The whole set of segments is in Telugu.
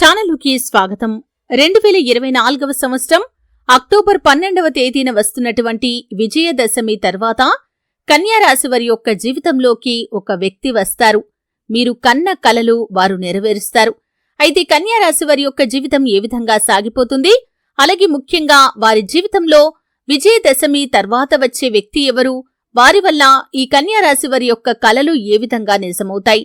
ఛానలుకి స్వాగతం. రెండు వేల ఇరవై నాలుగవ సంవత్సరం అక్టోబర్ పన్నెండవ తేదీన వస్తున్నటువంటి విజయదశమి తర్వాత కన్యారాశి వారి యొక్క జీవితంలోకి ఒక వ్యక్తి వస్తారు. మీరు కన్న కలలు వారు నెరవేరుస్తారు. అయితే కన్యారాశి వారి యొక్క జీవితం ఏ విధంగా సాగిపోతుంది? అలాగే ముఖ్యంగా వారి జీవితంలో విజయదశమి తర్వాత వచ్చే వ్యక్తి ఎవరు? వారి వల్ల ఈ కన్యారాశి వారి యొక్క కలలు ఏ విధంగా నిజమవుతాయి?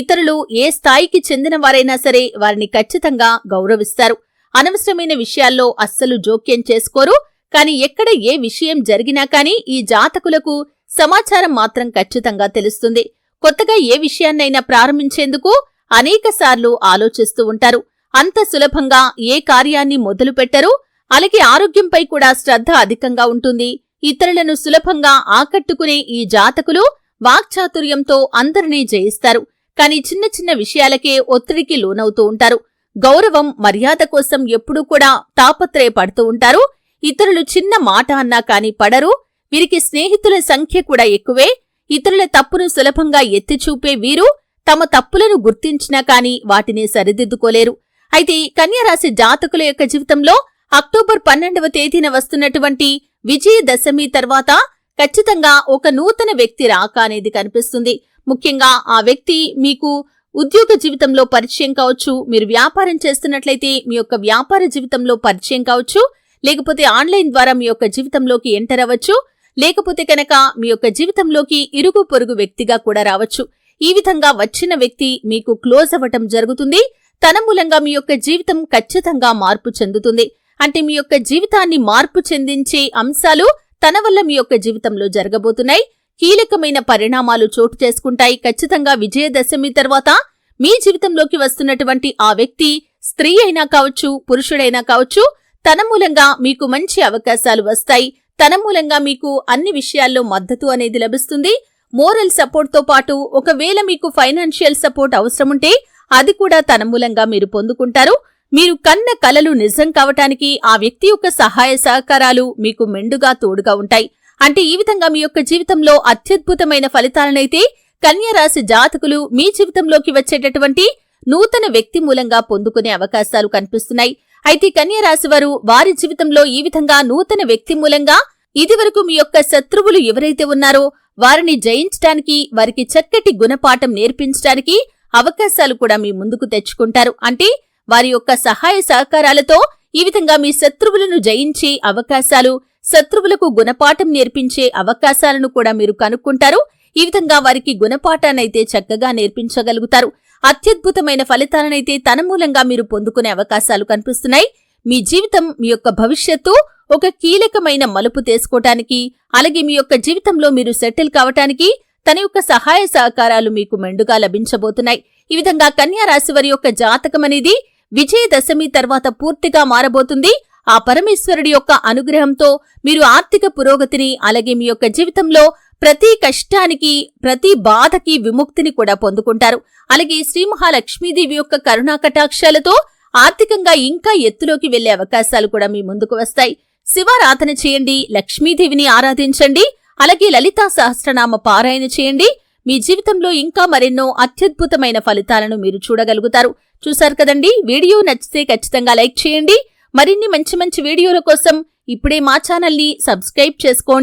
ఇతరులు ఏ స్థాయికి చెందిన వారైనా సరే వారిని ఖచ్చితంగా గౌరవిస్తారు. అనవసరమైన విషయాల్లో అస్సలు జోక్యం చేసుకోరు. కాని ఎక్కడ ఏ విషయం జరిగినా కానీ ఈ జాతకులకు సమాచారం మాత్రం ఖచ్చితంగా తెలుస్తుంది. కొత్తగా ఏ విషయాన్నైనా ప్రారంభించేందుకు అనేకసార్లు ఆలోచిస్తూ ఉంటారు. అంత సులభంగా ఏ కార్యాన్ని మొదలుపెట్టరు అలాగే ఆరోగ్యంపై కూడా శ్రద్ధ అధికంగా ఉంటుంది. ఇతరులను సులభంగా ఆకట్టుకునే ఈ జాతకులు వాక్చాతుర్యంతో అందరినీ జయిస్తారు. కానీ చిన్న చిన్న విషయాలకే ఒత్తిడికి లోనవుతూ ఉంటారు. గౌరవం మర్యాద కోసం ఎప్పుడూ కూడా తాపత్రయపడుతూ ఉంటారు. ఇతరులు చిన్న మాట అన్నా కాని పడరు. వీరికి స్నేహితుల సంఖ్య కూడా ఎక్కువే. ఇతరుల తప్పును సులభంగా ఎత్తిచూపే వీరు తమ తప్పులను గుర్తించినా కాని వాటిని సరిదిద్దుకోలేరు. అయితే కన్యరాశి జాతకుల యొక్క జీవితంలో అక్టోబర్ పన్నెండవ తేదీన వస్తున్నటువంటి విజయదశమి తర్వాత ఖచ్చితంగా ఒక నూతన వ్యక్తి రాక అనేది కనిపిస్తుంది. ముఖ్యంగా ఆ వ్యక్తి మీకు ఉద్యోగ జీవితంలో పరిచయం కావచ్చు మీరు వ్యాపారం చేస్తున్నట్లయితే మీ యొక్క వ్యాపార జీవితంలో పరిచయం కావచ్చు లేకపోతే ఆన్లైన్ ద్వారా మీ యొక్క జీవితంలోకి ఎంటర్ అవ్వచ్చు లేకపోతే కనుక మీ యొక్క జీవితంలోకి ఇరుగు పొరుగు వ్యక్తిగా కూడా రావచ్చు. ఈ విధంగా వచ్చిన వ్యక్తి మీకు క్లోజ్ అవ్వటం జరుగుతుంది. తన మూలంగా మీ యొక్క జీవితం ఖచ్చితంగా మార్పు చెందుతుంది. అంటే మీ యొక్క జీవితాన్ని మార్పు చెందించే అంశాలు తన వల్ల మీ యొక్క జీవితంలో జరగబోతున్నాయి. కీలకమైన పరిణామాలు చోటు చేసుకుంటాయి. ఖచ్చితంగా విజయదశమి తర్వాత మీ జీవితంలోకి వస్తున్నటువంటి ఆ వ్యక్తి స్త్రీ అయినా కావచ్చు పురుషుడైనా కావచ్చు తన మూలంగా మీకు మంచి అవకాశాలు వస్తాయి. తన మూలంగా మీకు అన్ని విషయాల్లో మద్దతు అనేది లభిస్తుంది. మోరల్ సపోర్ట్తో పాటు ఒకవేళ మీకు ఫైనాన్షియల్ సపోర్ట్ అవసరముంటే అది కూడా తన మూలంగా మీరు పొందుకుంటారు. మీరు కన్న కలలు నిజం కావటానికి ఆ వ్యక్తి యొక్క సహాయ సహకారాలు మీకు మెండుగా తోడుగా ఉంటాయి. అంటే ఈ విధంగా మీ యొక్క జీవితంలో అత్యద్భుతమైన ఫలితాలనైతే కన్యరాశి జాతకులు మీ జీవితంలోకి వచ్చేటటువంటి నూతన వ్యక్తి మూలంగా పొందుకునే అవకాశాలు కనిపిస్తున్నాయి. అయితే కన్యరాశి వారు వారి జీవితంలో ఈ విధంగా నూతన వ్యక్తి మూలంగా ఇదివరకు మీ యొక్క శత్రువులు ఎవరైతే ఉన్నారో వారిని జయించటానికి వారికి చక్కటి గుణపాఠం నేర్పించడానికి అవకాశాలు కూడా మీ ముందుకు తెచ్చుకుంటారు. అంటే వారి యొక్క సహాయ సహకారాలతో ఈ విధంగా మీ శత్రువులను జయించే అవకాశాలు శత్రువులకు గుణపాఠం నేర్పించే అవకాశాలను కూడా మీరు కనుక్కుంటారు. ఈ విధంగా వారికి గుణపాఠానైతే చక్కగా నేర్పించగలుగుతారు. అత్యద్భుతమైన ఫలితాలనైతే తన మూలంగా మీరు పొందుకునే అవకాశాలు కనిపిస్తున్నాయి. మీ జీవితం మీ యొక్క భవిష్యత్తు ఒక కీలకమైన మలుపు తీసుకోవటానికి అలాగే మీ యొక్క జీవితంలో మీరు సెటిల్ కావటానికి తన యొక్క సహాయ సహకారాలు మీకు మెండుగా లభించబోతున్నాయి. ఈ విధంగా కన్యా రాశి వారి యొక్క జాతకం అనేది విజయదశమి తర్వాత పూర్తిగా మారబోతుంది. ఆ పరమేశ్వరుడి యొక్క అనుగ్రహంతో మీరు ఆర్థిక పురోగతిని అలాగే మీ యొక్క జీవితంలో ప్రతి కష్టానికి ప్రతి బాధకి విముక్తిని కూడా పొందుకుంటారు. అలాగే శ్రీ మహాలక్ష్మీదేవి యొక్క కరుణా కటాక్షాలతో ఆర్థికంగా ఇంకా ఎత్తులోకి వెళ్ళే అవకాశాలు కూడా మీ ముందుకు వస్తాయి. శివారాధన చేయండి లక్ష్మీదేవిని ఆరాధించండి అలాగే లలితా సహస్రనామ పారాయణ చేయండి మీ జీవితంలో ఇంకా మరెన్నో అత్యద్భుతమైన ఫలితాలను మీరు చూడగలుగుతారు. చూశారు కదండి? వీడియో నచ్చితే ఖచ్చితంగా లైక్ చేయండి. మరిన్ని మంచి మంచి వీడియోల కోసం ఇప్పుడే మా ఛానల్ని సబ్స్క్రైబ్ చేసుకోండి.